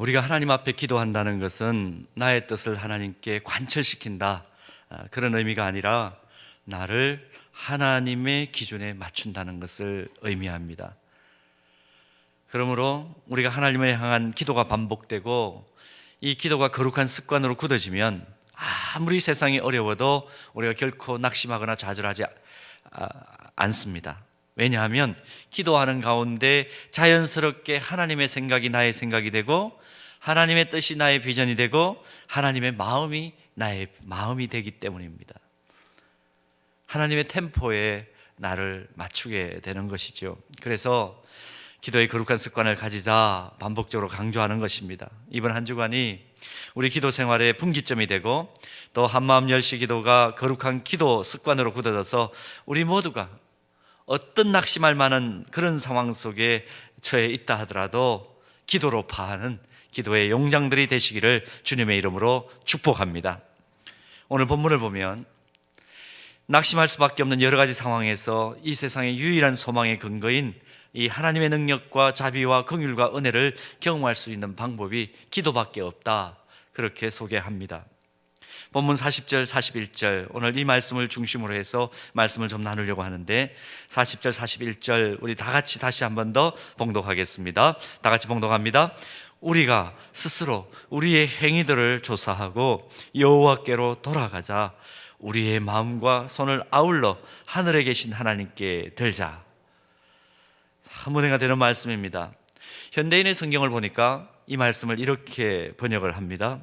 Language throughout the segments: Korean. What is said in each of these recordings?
우리가 하나님 앞에 기도한다는 것은 나의 뜻을 하나님께 관철시킨다 아, 그런 의미가 아니라 나를 하나님의 기준에 맞춘다는 것을 의미합니다. 그러므로 우리가 하나님을 향한 기도가 반복되고 이 기도가 거룩한 습관으로 굳어지면 아무리 세상이 어려워도 우리가 결코 낙심하거나 좌절하지 아, 않습니다. 왜냐하면 기도하는 가운데 자연스럽게 하나님의 생각이 나의 생각이 되고 하나님의 뜻이 나의 비전이 되고 하나님의 마음이 나의 마음이 되기 때문입니다. 하나님의 템포에 나를 맞추게 되는 것이죠. 그래서 기도의 거룩한 습관을 가지자 반복적으로 강조하는 것입니다. 이번 한 주간이 우리 기도 생활의 분기점이 되고 또 한마음 열시 기도가 거룩한 기도 습관으로 굳어져서 우리 모두가 어떤 낙심할 만한 그런 상황 속에 처해 있다 하더라도 기도로 파하는 기도의 용장들이 되시기를 주님의 이름으로 축복합니다. 오늘 본문을 보면 낙심할 수밖에 없는 여러 가지 상황에서 이 세상의 유일한 소망의 근거인 이 하나님의 능력과 자비와 긍휼과 은혜를 경험할 수 있는 방법이 기도밖에 없다. 그렇게 소개합니다. 본문 40절, 41절 오늘 이 말씀을 중심으로 해서 말씀을 좀 나누려고 하는데 40절, 41절 우리 다 같이 다시 한 번 더 봉독하겠습니다. 다 같이 봉독합니다. 우리가 스스로 우리의 행위들을 조사하고 여호와께로 돌아가자 우리의 마음과 손을 아울러 하늘에 계신 하나님께 들자. 참 은혜가 되는 말씀입니다. 현대인의 성경을 보니까 이 말씀을 이렇게 번역을 합니다.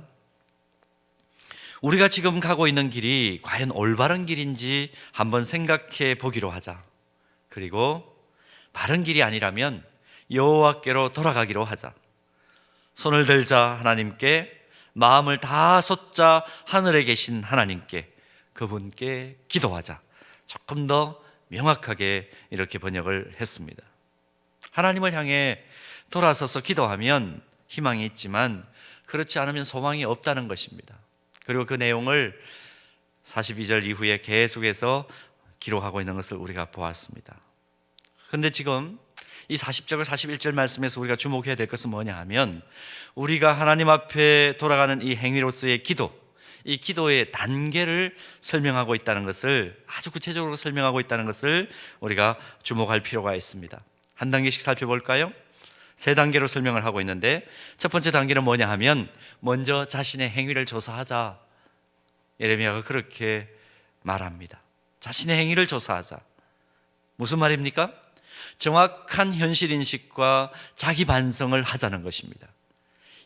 우리가 지금 가고 있는 길이 과연 올바른 길인지 한번 생각해 보기로 하자. 그리고 바른 길이 아니라면 여호와께로 돌아가기로 하자. 손을 들자 하나님께 마음을 다 쏟자 하늘에 계신 하나님께 그분께 기도하자. 조금 더 명확하게 이렇게 번역을 했습니다. 하나님을 향해 돌아서서 기도하면 희망이 있지만 그렇지 않으면 소망이 없다는 것입니다. 그리고 그 내용을 42절 이후에 계속해서 기록하고 있는 것을 우리가 보았습니다. 근데 지금 이 40절, 41절 말씀에서 우리가 주목해야 될 것은 뭐냐 하면 우리가 하나님 앞에 돌아가는 이 행위로서의 기도, 이 기도의 단계를 설명하고 있다는 것을 아주 구체적으로 설명하고 있다는 것을 우리가 주목할 필요가 있습니다. 한 단계씩 살펴볼까요? 세 단계로 설명을 하고 있는데 첫 번째 단계는 뭐냐 하면 먼저 자신의 행위를 조사하자. 예레미야가 그렇게 말합니다. 자신의 행위를 조사하자. 무슨 말입니까? 정확한 현실 인식과 자기 반성을 하자는 것입니다.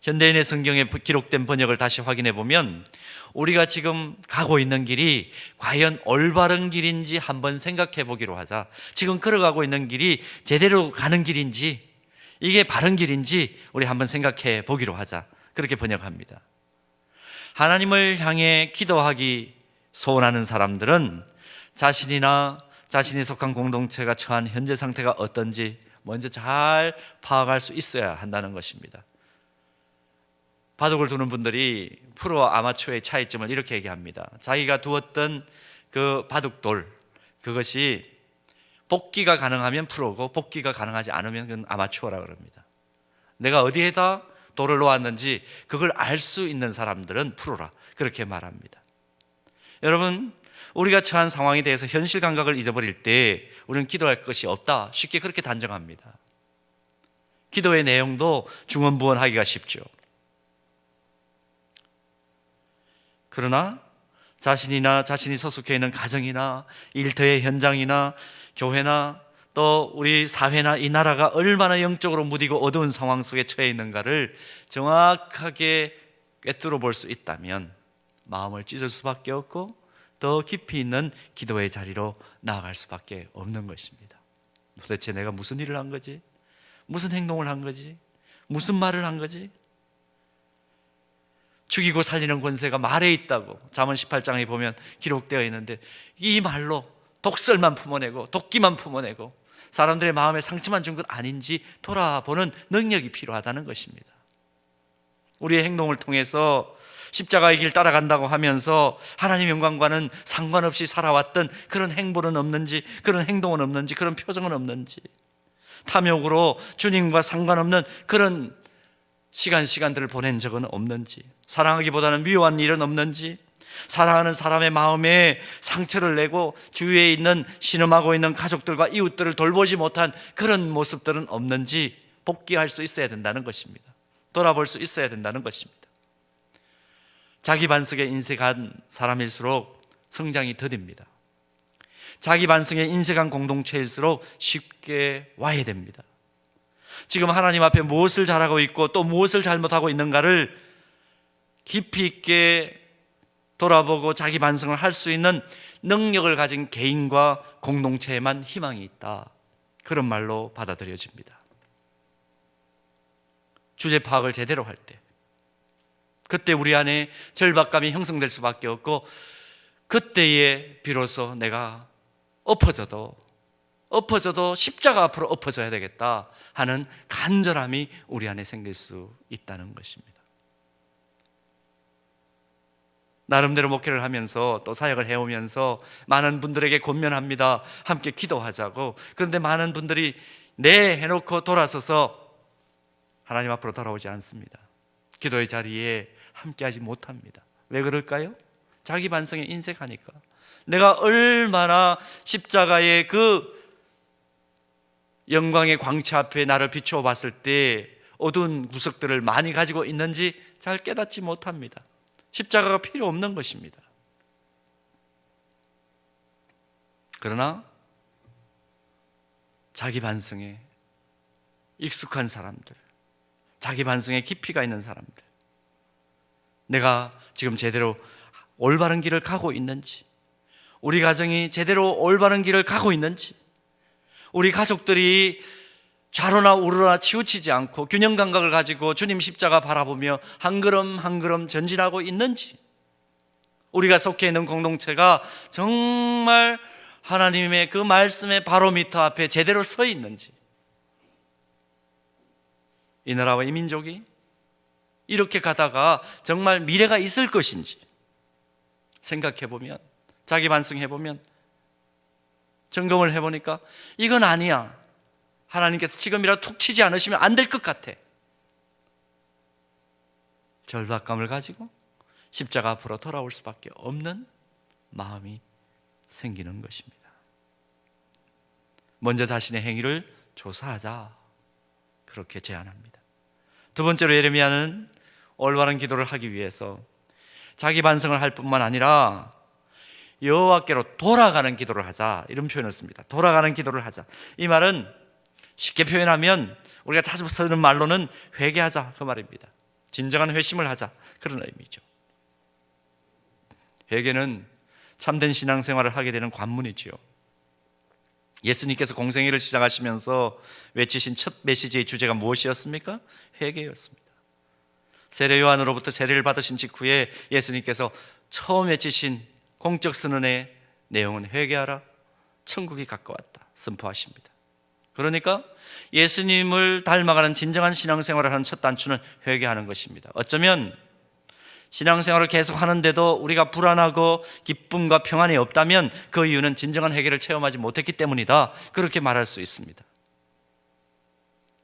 현대인의 성경에 기록된 번역을 다시 확인해 보면 우리가 지금 가고 있는 길이 과연 올바른 길인지 한번 생각해 보기로 하자. 지금 걸어가고 있는 길이 제대로 가는 길인지 이게 바른 길인지 우리 한번 생각해 보기로 하자. 그렇게 번역합니다. 하나님을 향해 기도하기 소원하는 사람들은 자신이나 자신이 속한 공동체가 처한 현재 상태가 어떤지 먼저 잘 파악할 수 있어야 한다는 것입니다. 바둑을 두는 분들이 프로와 아마추어의 차이점을 이렇게 얘기합니다. 자기가 두었던 그 바둑돌 그것이 복귀가 가능하면 프로고 복귀가 가능하지 않으면 그건 아마추어라 그럽니다. 내가 어디에다 돌을 놓았는지 그걸 알 수 있는 사람들은 프로라 그렇게 말합니다. 여러분 우리가 처한 상황에 대해서 현실 감각을 잊어버릴 때 우리는 기도할 것이 없다 쉽게 그렇게 단정합니다. 기도의 내용도 중언부언하기가 쉽죠. 그러나 자신이나 자신이 소속해 있는 가정이나 일터의 현장이나 교회나 또 우리 사회나 이 나라가 얼마나 영적으로 무디고 어두운 상황 속에 처해 있는가를 정확하게 꿰뚫어 볼 수 있다면 마음을 찢을 수밖에 없고 더 깊이 있는 기도의 자리로 나아갈 수밖에 없는 것입니다. 도대체 내가 무슨 일을 한 거지? 무슨 행동을 한 거지? 무슨 말을 한 거지? 죽이고 살리는 권세가 말에 있다고 잠언 18장에 보면 기록되어 있는데 이 말로 독설만 품어내고 도끼만 품어내고 사람들의 마음에 상처만 준 것 아닌지 돌아보는 능력이 필요하다는 것입니다. 우리의 행동을 통해서 십자가의 길 따라간다고 하면서 하나님 영광과는 상관없이 살아왔던 그런 행보는 없는지 그런 행동은 없는지 그런 표정은 없는지 탐욕으로 주님과 상관없는 그런 시간 시간들을 보낸 적은 없는지 사랑하기보다는 미워한 일은 없는지 사랑하는 사람의 마음에 상처를 내고 주위에 있는 신음하고 있는 가족들과 이웃들을 돌보지 못한 그런 모습들은 없는지 복귀할 수 있어야 된다는 것입니다. 돌아볼 수 있어야 된다는 것입니다. 자기 반성에 인색한 사람일수록 성장이 더딥니다. 자기 반성에 인색한 공동체일수록 쉽게 와해됩니다. 지금 하나님 앞에 무엇을 잘하고 있고 또 무엇을 잘못하고 있는가를 깊이 있게 돌아보고 자기 반성을 할 수 있는 능력을 가진 개인과 공동체에만 희망이 있다. 그런 말로 받아들여집니다. 주제 파악을 제대로 할 때, 그때 우리 안에 절박감이 형성될 수밖에 없고, 그때에 비로소 내가 엎어져도, 엎어져도 십자가 앞으로 엎어져야 되겠다 하는 간절함이 우리 안에 생길 수 있다는 것입니다. 나름대로 목회를 하면서 또 사역을 해오면서 많은 분들에게 권면합니다. 함께 기도하자고. 그런데 많은 분들이 네 해놓고 돌아서서 하나님 앞으로 돌아오지 않습니다. 기도의 자리에 함께하지 못합니다. 왜 그럴까요? 자기 반성에 인색하니까. 내가 얼마나 십자가의 그 영광의 광채 앞에 나를 비추어 봤을 때 어두운 구석들을 많이 가지고 있는지 잘 깨닫지 못합니다. 십자가가 필요 없는 것입니다. 그러나 자기 반성에 익숙한 사람들, 자기 반성에 깊이가 있는 사람들, 내가 지금 제대로 올바른 길을 가고 있는지, 우리 가정이 제대로 올바른 길을 가고 있는지, 우리 가족들이 좌로나 우로나 치우치지 않고 균형 감각을 가지고 주님 십자가 바라보며 한 걸음 한 걸음 전진하고 있는지 우리가 속해 있는 공동체가 정말 하나님의 그 말씀의 바로미터 앞에 제대로 서 있는지. 이 나라와 이 민족이 이렇게 가다가 정말 미래가 있을 것인지 생각해 보면 자기 반성해 보면 점검을 해 보니까 이건 아니야. 하나님께서 지금이라 툭 치지 않으시면 안 될 것 같아. 절박감을 가지고 십자가 앞으로 돌아올 수밖에 없는 마음이 생기는 것입니다. 먼저 자신의 행위를 조사하자. 그렇게 제안합니다. 두 번째로 예레미야는 올바른 기도를 하기 위해서 자기 반성을 할 뿐만 아니라 여호와께로 돌아가는 기도를 하자 이런 표현을 씁니다. 돌아가는 기도를 하자. 이 말은 쉽게 표현하면 우리가 자주 쓰는 말로는 회개하자 그 말입니다. 진정한 회심을 하자 그런 의미죠. 회개는 참된 신앙생활을 하게 되는 관문이지요. 예수님께서 공생애를 시작하시면서 외치신 첫 메시지의 주제가 무엇이었습니까? 회개였습니다. 세례 요한으로부터 세례를 받으신 직후에 예수님께서 처음 외치신 공적 선언의 내용은 회개하라. 천국이 가까웠다. 선포하십니다. 그러니까 예수님을 닮아가는 진정한 신앙생활을 하는 첫 단추는 회개하는 것입니다. 어쩌면 신앙생활을 계속 하는데도 우리가 불안하고 기쁨과 평안이 없다면 그 이유는 진정한 회개를 체험하지 못했기 때문이다. 그렇게 말할 수 있습니다.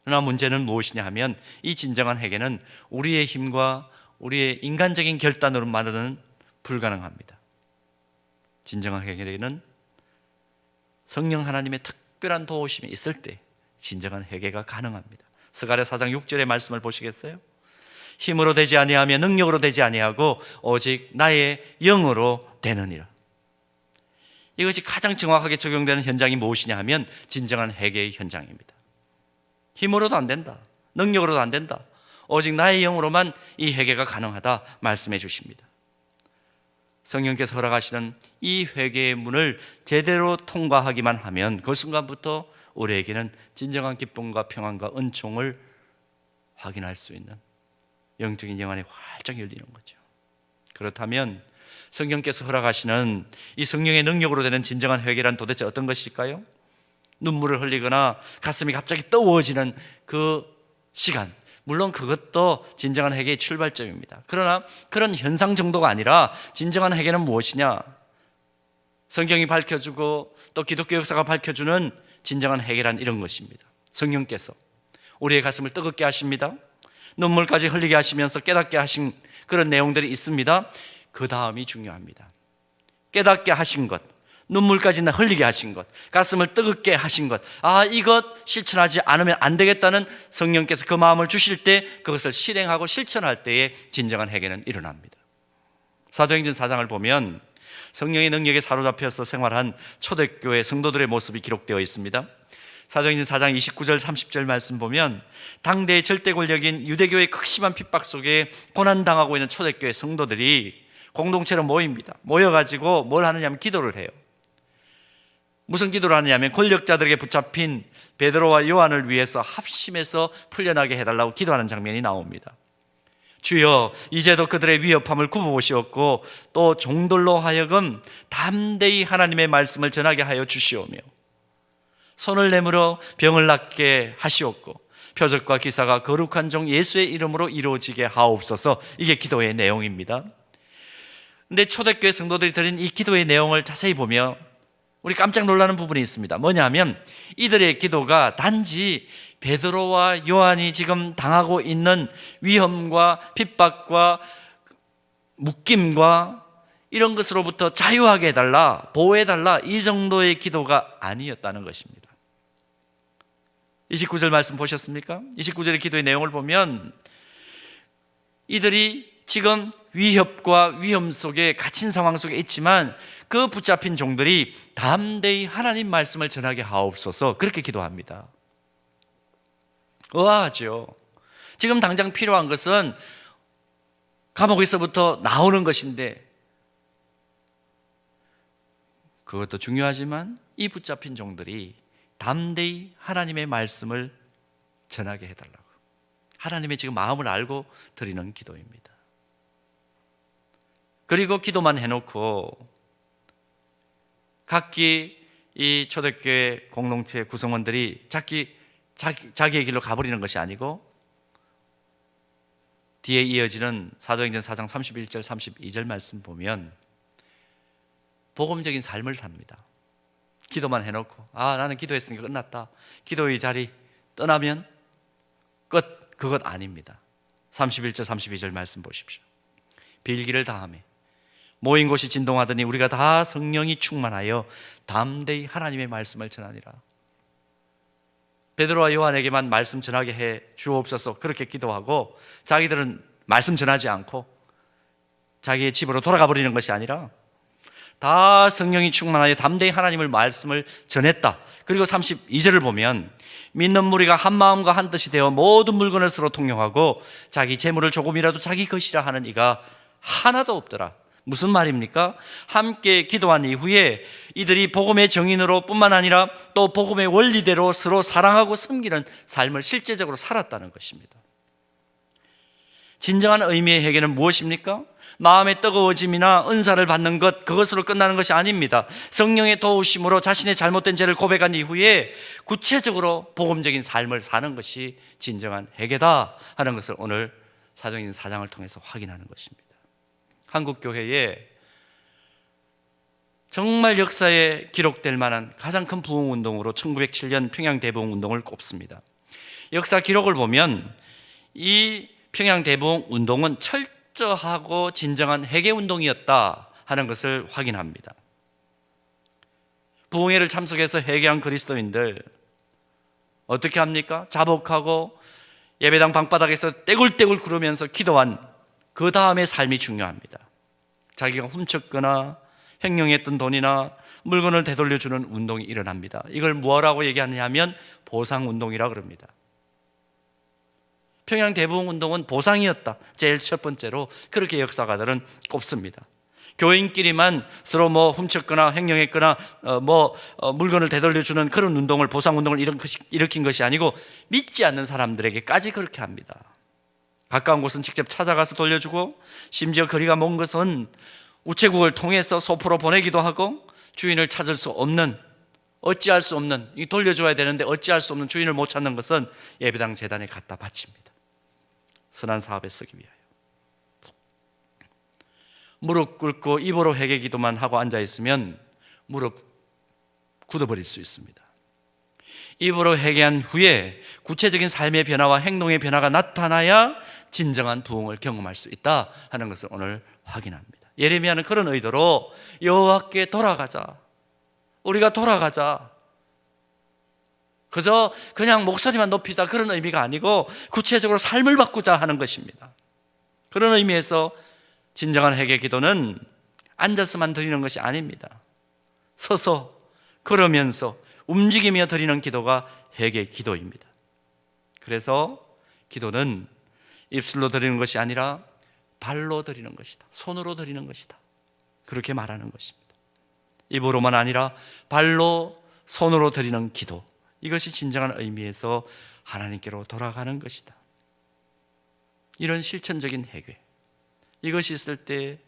그러나 문제는 무엇이냐 하면 이 진정한 회개는 우리의 힘과 우리의 인간적인 결단으로만은 불가능합니다. 진정한 회개는 성령 하나님의 특 특별한 도우심이 있을 때 진정한 회개가 가능합니다. 스가랴 4장 6절의 말씀을 보시겠어요? 힘으로 되지 아니하며 능력으로 되지 아니하고 오직 나의 영으로 되느니라. 이것이 가장 정확하게 적용되는 현장이 무엇이냐 하면 진정한 회개의 현장입니다. 힘으로도 안 된다. 능력으로도 안 된다. 오직 나의 영으로만 이 회개가 가능하다 말씀해 주십니다. 성령께서 허락하시는 이 회개의 문을 제대로 통과하기만 하면 그 순간부터 우리에게는 진정한 기쁨과 평안과 은총을 확인할 수 있는 영적인 영안이 활짝 열리는 거죠. 그렇다면 성령께서 허락하시는 이 성령의 능력으로 되는 진정한 회개란 도대체 어떤 것일까요? 눈물을 흘리거나 가슴이 갑자기 뜨거워지는 그 시간, 물론 그것도 진정한 회개의 출발점입니다. 그러나 그런 현상 정도가 아니라 진정한 회개는 무엇이냐? 성경이 밝혀주고 또 기독교 역사가 밝혀주는 진정한 회개란 이런 것입니다. 성령께서 우리의 가슴을 뜨겁게 하십니다. 눈물까지 흘리게 하시면서 깨닫게 하신 그런 내용들이 있습니다. 그 다음이 중요합니다. 깨닫게 하신 것, 눈물까지 흘리게 하신 것, 가슴을 뜨겁게 하신 것, 아, 이것 실천하지 않으면 안 되겠다는 성령께서 그 마음을 주실 때 그것을 실행하고 실천할 때에 진정한 해결은 일어납니다. 사도행전 4장을 보면 성령의 능력에 사로잡혀서 생활한 초대교회 성도들의 모습이 기록되어 있습니다. 사도행전 4장 29절 30절 말씀 보면 당대의 절대 권력인 유대교의 극심한 핍박 속에 고난 당하고 있는 초대교회 성도들이 공동체로 모입니다. 모여 가지고 뭘 하느냐면 기도를 해요. 무슨 기도를 하느냐면 권력자들에게 붙잡힌 베드로와 요한을 위해서 합심해서 풀려나게 해달라고 기도하는 장면이 나옵니다. 주여 이제도 그들의 위협함을 굽어보시었고 또 종들로 하여금 담대히 하나님의 말씀을 전하게 하여 주시오며 손을 내밀어 병을 낫게 하시옵고 표적과 기사가 거룩한 종 예수의 이름으로 이루어지게 하옵소서 이게 기도의 내용입니다. 근데 초대교회 성도들이 드린 이 기도의 내용을 자세히 보면 우리 깜짝 놀라는 부분이 있습니다. 뭐냐면 이들의 기도가 단지 베드로와 요한이 지금 당하고 있는 위험과 핍박과 묶임과 이런 것으로부터 자유하게 해달라, 보호해달라, 이 정도의 기도가 아니었다는 것입니다. 29절 말씀 보셨습니까? 29절의 기도의 내용을 보면 이들이 지금 위협과 위험 속에 갇힌 상황 속에 있지만 그 붙잡힌 종들이 담대히 하나님 말씀을 전하게 하옵소서 그렇게 기도합니다. 의아하죠. 지금 당장 필요한 것은 감옥에서부터 나오는 것인데 그것도 중요하지만 이 붙잡힌 종들이 담대히 하나님의 말씀을 전하게 해달라고. 하나님의 지금 마음을 알고 드리는 기도입니다. 그리고 기도만 해놓고 각기 이 초대교회 공동체 구성원들이 자기, 자기, 자기의 길로 가버리는 것이 아니고 뒤에 이어지는 사도행전 4장 31절 32절 말씀 보면 복음적인 삶을 삽니다. 기도만 해놓고 아 나는 기도했으니까 끝났다. 기도의 자리 떠나면 끝 그것 아닙니다. 31절 32절 말씀 보십시오. 빌기를 다함에 모인 곳이 진동하더니 우리가 다 성령이 충만하여 담대히 하나님의 말씀을 전하니라. 베드로와 요한에게만 말씀 전하게 해 주옵소서 그렇게 기도하고 자기들은 말씀 전하지 않고 자기의 집으로 돌아가 버리는 것이 아니라 다 성령이 충만하여 담대히 하나님을 말씀을 전했다. 그리고 32절을 보면 믿는 무리가 한 마음과 한 뜻이 되어 모든 물건을 서로 통용하고 자기 재물을 조금이라도 자기 것이라 하는 이가 하나도 없더라. 무슨 말입니까? 함께 기도한 이후에 이들이 복음의 정인으로 뿐만 아니라 또 복음의 원리대로 서로 사랑하고 섬기는 삶을 실제적으로 살았다는 것입니다. 진정한 의미의 회개는 무엇입니까? 마음의 뜨거워짐이나 은사를 받는 것, 그것으로 끝나는 것이 아닙니다. 성령의 도우심으로 자신의 잘못된 죄를 고백한 이후에 구체적으로 복음적인 삶을 사는 것이 진정한 회개다 하는 것을 오늘 사정인 사장을 통해서 확인하는 것입니다. 한국 교회에 정말 역사에 기록될 만한 가장 큰 부흥 운동으로 1907년 평양 대부흥 운동을 꼽습니다. 역사 기록을 보면 이 평양 대부흥 운동은 철저하고 진정한 회개 운동이었다 하는 것을 확인합니다. 부흥회를 참석해서 회개한 그리스도인들 어떻게 합니까? 자복하고 예배당 방바닥에서 떼굴떼굴 구르면서 기도한 그 다음의 삶이 중요합니다. 자기가 훔쳤거나 횡령했던 돈이나 물건을 되돌려주는 운동이 일어납니다. 이걸 뭐라고 얘기하느냐면 보상운동이라고 그럽니다. 평양 대부흥 운동은 보상이었다. 제일 첫 번째로 그렇게 역사가들은 꼽습니다. 교인끼리만 서로 뭐 훔쳤거나 횡령했거나 어, 뭐 어, 물건을 되돌려 주는 그런 운동을 보상 운동을 일으킨 것이 아니고 믿지 않는 사람들에게까지 그렇게 합니다. 가까운 곳은 직접 찾아가서 돌려주고 심지어 거리가 먼 것은 우체국을 통해서 소포로 보내기도 하고 주인을 찾을 수 없는 어찌할 수 없는 이 돌려줘야 되는데 어찌할 수 없는 주인을 못 찾는 것은 예배당 재단에 갖다 바칩니다. 선한 사업에 쓰기 위하여. 무릎 꿇고 입으로 회개 기도만 하고 앉아 있으면 무릎 굳어버릴 수 있습니다. 입으로 회개한 후에 구체적인 삶의 변화와 행동의 변화가 나타나야 진정한 부흥을 경험할 수 있다 하는 것을 오늘 확인합니다. 예레미야는 그런 의도로 여호와께 돌아가자. 우리가 돌아가자. 그저 그냥 목소리만 높이자 그런 의미가 아니고 구체적으로 삶을 바꾸자 하는 것입니다. 그런 의미에서 진정한 회개 기도는 앉아서만 드리는 것이 아닙니다. 서서 걸으면서 움직이며 드리는 기도가 회개 기도입니다. 그래서 기도는 입술로 드리는 것이 아니라 발로 드리는 것이다. 손으로 드리는 것이다. 그렇게 말하는 것입니다. 입으로만 아니라 발로 손으로 드리는 기도. 이것이 진정한 의미에서 하나님께로 돌아가는 것이다. 이런 실천적인 회개. 이것이 있을 때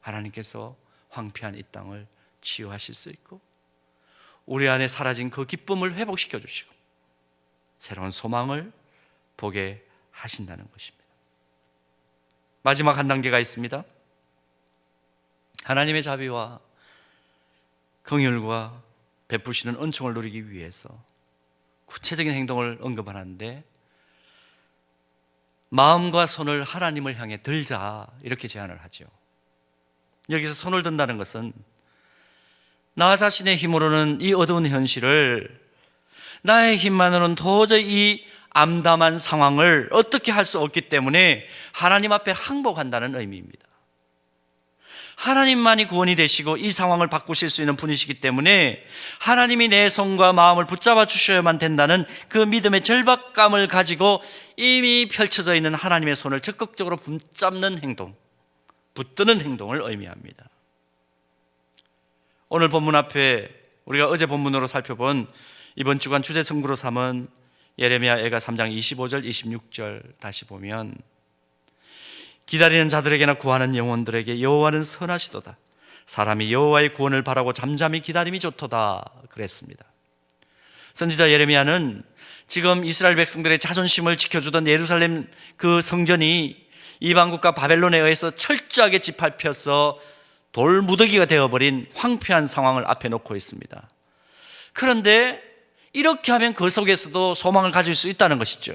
하나님께서 황폐한 이 땅을 치유하실 수 있고 우리 안에 사라진 그 기쁨을 회복시켜 주시고 새로운 소망을 보게 하신다는 것입니다. 마지막 한 단계가 있습니다. 하나님의 자비와 긍휼과 베푸시는 은총을 누리기 위해서 구체적인 행동을 언급하는데 마음과 손을 하나님을 향해 들자 이렇게 제안을 하죠. 여기서 손을 든다는 것은 나 자신의 힘으로는 이 어두운 현실을 나의 힘만으로는 도저히 이 암담한 상황을 어떻게 할 수 없기 때문에 하나님 앞에 항복한다는 의미입니다. 하나님만이 구원이 되시고 이 상황을 바꾸실 수 있는 분이시기 때문에 하나님이 내 손과 마음을 붙잡아 주셔야만 된다는 그 믿음의 절박감을 가지고 이미 펼쳐져 있는 하나님의 손을 적극적으로 붙잡는 행동, 붙드는 행동을 의미합니다. 오늘 본문 앞에 우리가 어제 본문으로 살펴본 이번 주간 주제 성구로 삼은 예레미야 애가 3장 25절 26절 다시 보면 기다리는 자들에게나 구하는 영혼들에게 여호와는 선하시도다. 사람이 여호와의 구원을 바라고 잠잠히 기다림이 좋도다 그랬습니다. 선지자 예레미야는 지금 이스라엘 백성들의 자존심을 지켜주던 예루살렘 그 성전이 이방 국가 바벨론에 의해서 철저하게 짓밟혀서 돌무더기가 되어버린 황폐한 상황을 앞에 놓고 있습니다. 그런데 이렇게 하면 그 속에서도 소망을 가질 수 있다는 것이죠.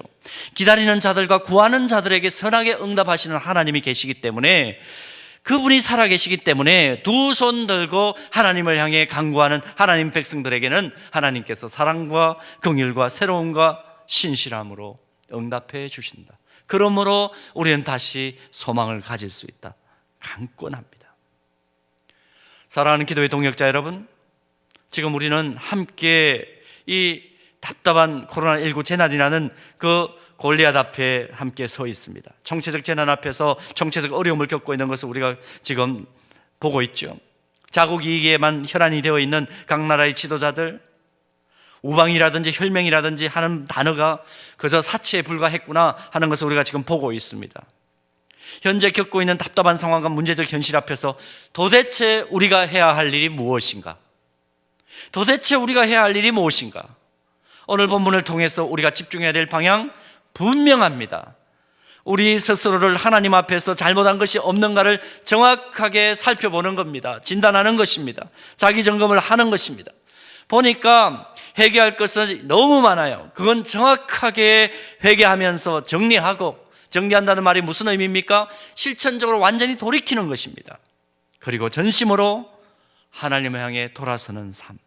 기다리는 자들과 구하는 자들에게 선하게 응답하시는 하나님이 계시기 때문에 그분이 살아계시기 때문에 두 손 들고 하나님을 향해 간구하는 하나님 백성들에게는 하나님께서 사랑과 긍휼과 새로움과 신실함으로 응답해 주신다. 그러므로 우리는 다시 소망을 가질 수 있다. 강권합니다. 사랑하는 기도의 동역자 여러분, 지금 우리는 함께 이 답답한 코로나19 재난이라는 그 골리앗 앞에 함께 서 있습니다. 정체적 재난 앞에서 정체적 어려움을 겪고 있는 것을 우리가 지금 보고 있죠. 자국 이익에만 혈안이 되어 있는 각 나라의 지도자들, 우방이라든지 혈맹이라든지 하는 단어가 그저 사치에 불과했구나 하는 것을 우리가 지금 보고 있습니다. 현재 겪고 있는 답답한 상황과 문제적 현실 앞에서 도대체 우리가 해야 할 일이 무엇인가? 도대체 우리가 해야 할 일이 무엇인가? 오늘 본문을 통해서 우리가 집중해야 될 방향 분명합니다. 우리 스스로를 하나님 앞에서 잘못한 것이 없는가를 정확하게 살펴보는 겁니다. 진단하는 것입니다. 자기 점검을 하는 것입니다. 보니까 회개할 것은 너무 많아요. 그건 정확하게 회개하면서 정리하고 정리한다는 말이 무슨 의미입니까? 실천적으로 완전히 돌이키는 것입니다. 그리고 전심으로 하나님을 향해 돌아서는 삶.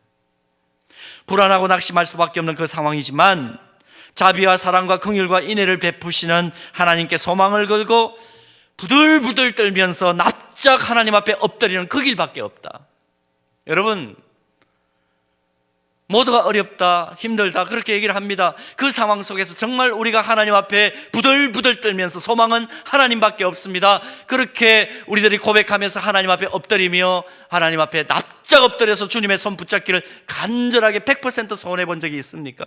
불안하고 낙심할 수밖에 없는 그 상황이지만 자비와 사랑과 긍휼과 인애를 베푸시는 하나님께 소망을 걸고 부들부들 떨면서 납작 하나님 앞에 엎드리는 그 길밖에 없다. 여러분 모두가 어렵다, 힘들다 그렇게 얘기를 합니다. 그 상황 속에서 정말 우리가 하나님 앞에 부들부들 떨면서 소망은 하나님밖에 없습니다. 그렇게 우리들이 고백하면서 하나님 앞에 엎드리며 하나님 앞에 납작 엎드려서 주님의 손 붙잡기를 간절하게 100% 소원해 본 적이 있습니까?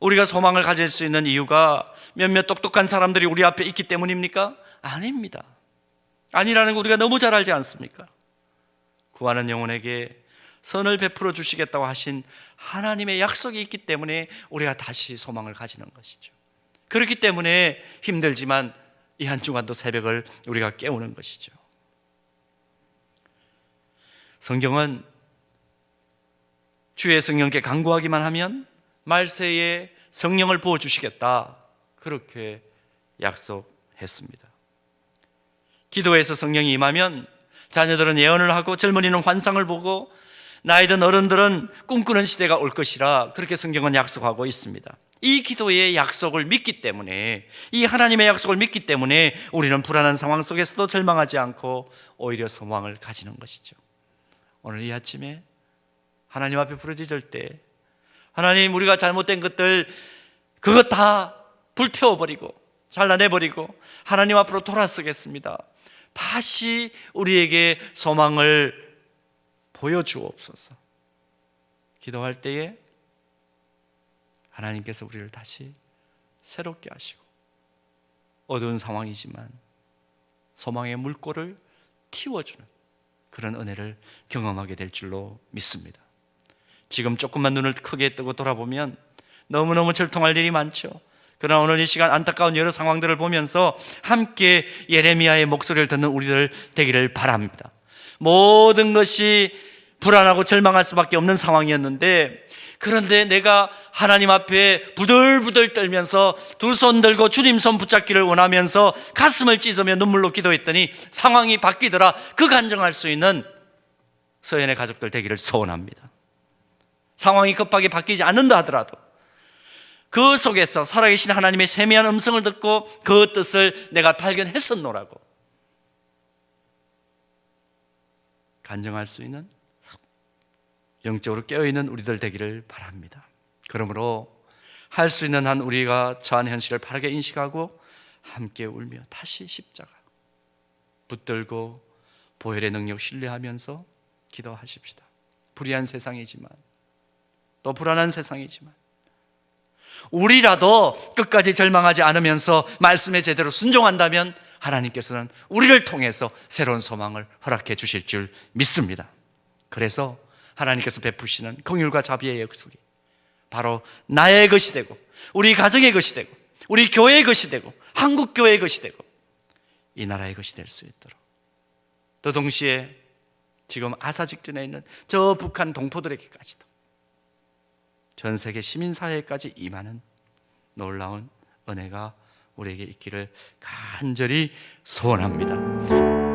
우리가 소망을 가질 수 있는 이유가 몇몇 똑똑한 사람들이 우리 앞에 있기 때문입니까? 아닙니다. 아니라는 거 우리가 너무 잘 알지 않습니까? 구하는 영혼에게 선을 베풀어 주시겠다고 하신 하나님의 약속이 있기 때문에 우리가 다시 소망을 가지는 것이죠. 그렇기 때문에 힘들지만 이 한 주간도 새벽을 우리가 깨우는 것이죠. 성경은 주의 성령께 간구하기만 하면 말세에 성령을 부어 주시겠다. 그렇게 약속했습니다. 기도에서 성령이 임하면 자녀들은 예언을 하고 젊은이는 환상을 보고 나이든 어른들은 꿈꾸는 시대가 올 것이라 그렇게 성경은 약속하고 있습니다. 이 기도의 약속을 믿기 때문에 이 하나님의 약속을 믿기 때문에 우리는 불안한 상황 속에서도 절망하지 않고 오히려 소망을 가지는 것이죠. 오늘 이 아침에 하나님 앞에 부르짖을 때 하나님 우리가 잘못된 것들 그것 다 불태워 버리고 잘라내 버리고 하나님 앞으로 돌아서겠습니다. 다시 우리에게 소망을 보여주옵소서. 기도할 때에 하나님께서 우리를 다시 새롭게 하시고 어두운 상황이지만 소망의 물꼬를 틔워주는 그런 은혜를 경험하게 될 줄로 믿습니다. 지금 조금만 눈을 크게 뜨고 돌아보면 너무너무 절통할 일이 많죠. 그러나 오늘 이 시간 안타까운 여러 상황들을 보면서 함께 예레미야의 목소리를 듣는 우리들 되기를 바랍니다. 모든 것이 불안하고 절망할 수밖에 없는 상황이었는데 그런데 내가 하나님 앞에 부들부들 떨면서 두 손 들고 주님 손 붙잡기를 원하면서 가슴을 찢으며 눈물로 기도했더니 상황이 바뀌더라. 그 간증할 수 있는 서연의 가족들 되기를 소원합니다. 상황이 급하게 바뀌지 않는다 하더라도 그 속에서 살아계신 하나님의 세미한 음성을 듣고 그 뜻을 내가 발견했었노라고 간증할 수 있는 영적으로 깨어있는 우리들 되기를 바랍니다. 그러므로 할 수 있는 한 우리가 처한 현실을 바르게 인식하고 함께 울며 다시 십자가 붙들고 보혈의 능력 신뢰하면서 기도하십시다. 불의한 세상이지만 또 불안한 세상이지만 우리라도 끝까지 절망하지 않으면서 말씀에 제대로 순종한다면 하나님께서는 우리를 통해서 새로운 소망을 허락해 주실 줄 믿습니다. 그래서 하나님께서 베푸시는 긍휼과 자비의 역속이 바로 나의 것이 되고 우리 가정의 것이 되고 우리 교회의 것이 되고 한국 교회의 것이 되고 이 나라의 것이 될 수 있도록 또 동시에 지금 아사 직전에 있는 저 북한 동포들에게까지도 전 세계 시민 사회까지 임하는 놀라운 은혜가 우리에게 있기를 간절히 소원합니다.